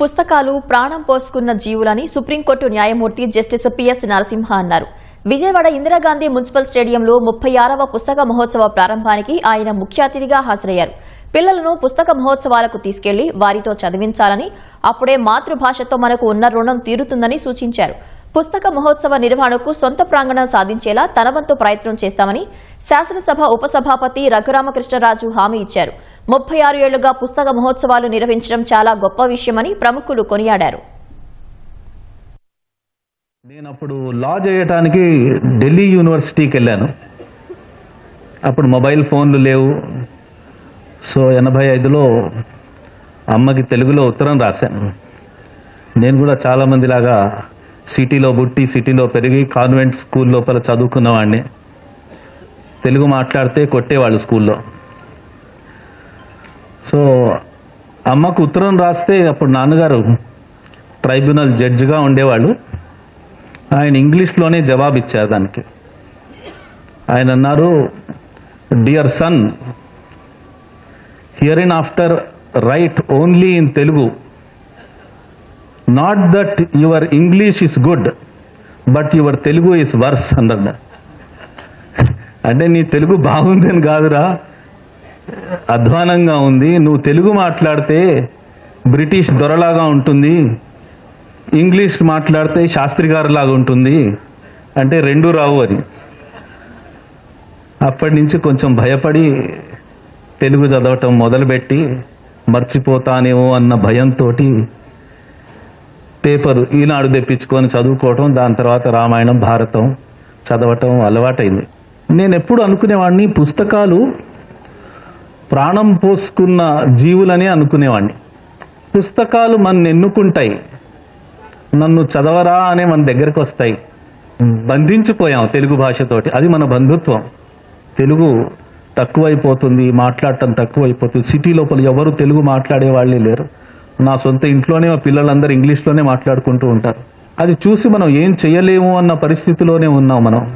పుస్తకాలు ప్రాణం పోసుకున్న జీవులని సుప్రీంకోర్టు న్యాయమూర్తి జస్టిస్ పిఎస్ నరసింహ అన్నారు. విజయవాడ ఇందిరాగాంధీ మున్సిపల్ స్టేడియంలో ముప్పై ఆరవ పుస్తక మహోత్సవ ప్రారంభానికి ఆయన ముఖ్య అతిథిగా హాజరయ్యారు. పిల్లలను పుస్తక మహోత్సవాలకు తీసుకెళ్ళి వారితో చదివించాలని అప్పుడే మాతృభాషతో మనకు ఉన్న రుణం తీరుతుందని సూచించారు. పుస్తక మహోత్సవ నిర్వహణకు సొంత ప్రాంగణం సాధించేలా తన వంతు ప్రయత్నం చేస్తామని శాసనసభ ఉపసభాపతి రఘురామకృష్ణరాజు హామీ ఇచ్చారు. ముప్పై ఆరు ఏళ్ళుగా పుస్తక మహోత్సవాలు నిర్వహించడం చాలా గొప్ప విషయమని ప్రముఖులు కొనియాడారు. నేను అప్పుడు లా చేయటానికి ఢిల్లీ యూనివర్సిటీకి వెళ్ళాను. అప్పుడు మొబైల్ ఫోన్లు లేవు. సో ఎనభై ఐదులో అమ్మకి తెలుగులో ఉత్తరం రాశాను. నేను కూడా చాలామంది లాగా సిటీలో పుట్టి సిటీలో పెరిగి కాన్వెంట్ స్కూల్ లోపల చదువుకున్నవాడిని తెలుగు మాట్లాడితే కొట్టేవాళ్ళు స్కూల్లో. సో అమ్మకు ఉత్తరం రాస్తే అప్పుడు నాన్నగారు ట్రైబ్యునల్ జడ్జిగా ఉండేవాళ్ళు. ఆయన ఇంగ్లీష్లోనే జవాబు ఇచ్చారు దానికి. ఆయన అన్నారు dear son here in after right only in Telugu not that your English is good but your Telugu is worse అన్నాడు. అంటే నీ తెలుగు బాగుందని కాదురా. అధ్వానంగా ఉంది. నువ్వు తెలుగు మాట్లాడితే బ్రిటిష్ దొరలాగా ఉంటుంది. ఇంగ్లీష్ మాట్లాడితే శాస్త్రి లాగా ఉంటుంది. అంటే రెండు రావు అని అప్పటి నుంచి కొంచెం భయపడి తెలుగు చదవటం మొదలుపెట్టి మర్చిపోతానేమో అన్న భయంతో పేపర్ ఈనాడు తెప్పించుకొని చదువుకోవటం దాని తర్వాత రామాయణం భారతం చదవటం అలవాటైంది. నేను ఎప్పుడు అనుకునేవాడిని పుస్తకాలు ప్రాణం పోసుకున్న జీవులనే అనుకునేవాడిని పుస్తకాలు మన ఎన్నుకుంటాయి. నన్ను చదవరా అనే మన దగ్గరకు వస్తాయి బంధించిపోయాం తెలుగు భాషతోటి. అది మన బంధుత్వం. తెలుగు తక్కువైపోతుంది మాట్లాడటం తక్కువైపోతుంది. సిటీ లోపల ఎవరు తెలుగు మాట్లాడే వాళ్ళే లేరు. నా సొంత ఇంట్లోనే మా పిల్లలందరూ ఇంగ్లీష్లోనే మాట్లాడుకుంటూ ఉంటారు. అది చూసి మనం ఏం చెయ్యలేము అన్న పరిస్థితిలోనే ఉన్నాం మనం.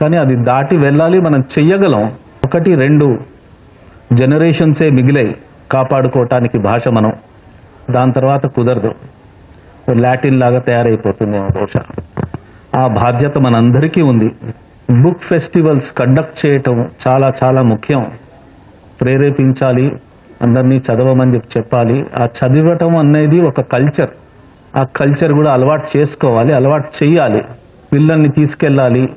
కానీ అది దాటి వెళ్ళాలి మనం చెయ్యగలం. ఒకటి రెండు జనరేషన్సే మిగిలాయి. కాపాడుకోవటానికి భాష మనం. దాని తర్వాత కుదరదు. లాటిన్ లాగా తయారైపోతుందేమో బహుశా. ఆ బాధ్యత మనందరికీ ఉంది. బుక్ ఫెస్టివల్స్ కండక్ట్ చేయటం చాలా చాలా ముఖ్యం. ప్రేరేపించాలి అందరినీ చదవమని చెప్పి చెప్పాలి. ఆ చదివటం అనేది ఒక కల్చర్ ఆ కల్చర్ కూడా అలవాటు చేసుకోవాలి అలవాటు చేయాలి. పిల్లల్ని తీసుకెళ్ళాలి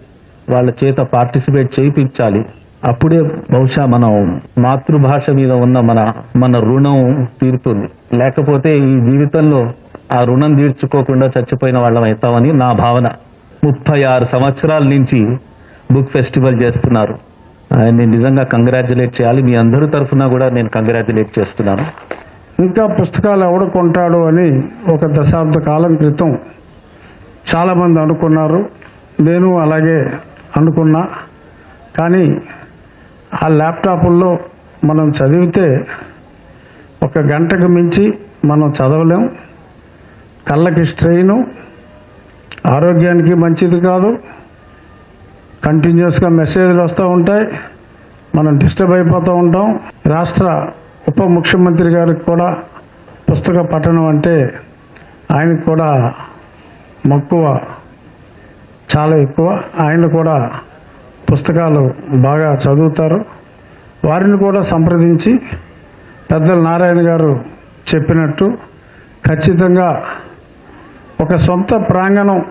వాళ్ళ చేత పార్టిసిపేట్ చేయించాలి అప్పుడే బహుశా మనం మాతృభాష మీద ఉన్న మన మన రుణం తీరుతుంది. లేకపోతే ఈ జీవితంలో ఆ రుణం తీర్చుకోకుండా చచ్చిపోయిన వాళ్ళం అవుతామని నా భావన. ముప్పై ఆరు సంవత్సరాల నుంచి బుక్ ఫెస్టివల్ చేస్తున్నారు. ఆయన్ని నిజంగా కంగ్రాచులేట్ చేయాలి. మీ అందరి తరఫున కూడా నేను కంగ్రాచులేట్ చేస్తున్నాను. ఇంకా పుస్తకాలు ఎవడు కొంటాడు అని ఒక దశాబ్ద కాలం క్రితం చాలామంది అనుకున్నారు. నేను అలాగే అనుకున్నా. కానీ ఆ ల్యాప్టాపుల్లో మనం చదివితే ఒక గంటకు మించి మనం చదవలేం. కళ్ళకి స్ట్రెయిన్. ఆరోగ్యానికి మంచిది కాదు. కంటిన్యూస్గా మెసేజ్లు వస్తూ ఉంటాయి. మనం డిస్టర్బ్ అయిపోతూ ఉంటాం. రాష్ట్ర ఉప ముఖ్యమంత్రి గారికి కూడా పుస్తక పఠనం అంటే ఆయనకు కూడా మక్కువ చాలా ఎక్కువ. ఆయన కూడా పుస్తకాలు బాగా చదువుతారు. వారిని కూడా సంప్రదించి పెద్దల నారాయణ గారు చెప్పినట్టు ఖచ్చితంగా ఒక సొంత ప్రాంగణం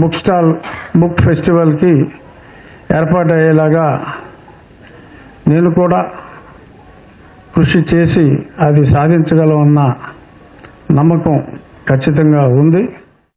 బుక్ స్టాల్ బుక్ ఫెస్టివల్కి ఏర్పాటు అయ్యేలాగా నేను కూడా కృషి చేసి అది సాధించగలమన్న నమ్మకం ఖచ్చితంగా ఉంది.